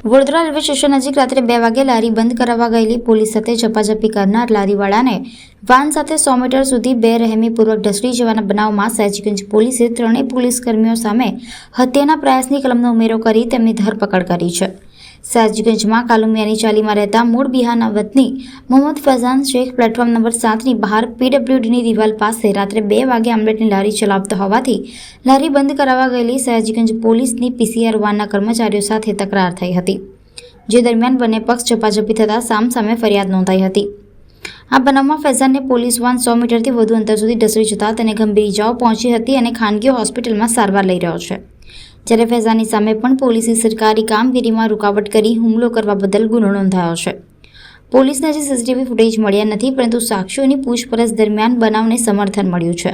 Vadodara railway station નજીક રાત્રે બે વાગે લારી બંધ કરાવવા ગયેલી પોલીસ સાથે ઝપાઝપી કરનાર લારીવાળાને વાન સાથે સો મીટર સુધી બે રહેમીપૂર્વક ઢસડી જવાના બનાવમાં સહેજગંજ પોલીસે ત્રણેય પોલીસ કર્મીઓ સામે હત્યાના પ્રયાસની કલમનો ઉમેરો કરી તેમની ધરપકડ કરી છે. સયાજીગંજમાં કાલુમિયાની ચાલીમાં રહેતા મૂળ બિહારના વતની મોહમ્મદ ફૈઝાન શેખ પ્લેટફોર્મ નંબર સાતની બહાર પીડબ્લ્યુડીની દિવાલ પાસે રાત્રે બે વાગે આમલેટની લારી ચલાવતો હોવાથી લારી બંધ કરાવવા ગયેલી સયાજીગંજ પોલીસની પીસીઆર વાનના કર્મચારીઓ સાથે તકરાર થઈ હતી, જે દરમિયાન બંને પક્ષ ઝપાઝપી થતાં સામસામે ફરિયાદ નોંધાઈ હતી. આ બનાવમાં ફૈઝાનને પોલીસ વાન સો મીટરથી વધુ અંતર સુધી ઢસડી જતા તેને ગંભીર ઇજાઓ પહોંચી હતી અને ખાનગી હોસ્પિટલમાં સારવાર લઈ રહ્યો છે. જ્યારે ફૈઝાની સામે પણ પોલીસે સરકારી કામગીરીમાં રૂકાવટ કરી હુમલો કરવા બદલ ગુનો નોંધાયો છે. પોલીસને હજી સીસીટીવી ફૂટેજ મળ્યા નથી, પરંતુ સાક્ષીઓની પૂછપરછ દરમિયાન બનાવને સમર્થન મળ્યું છે.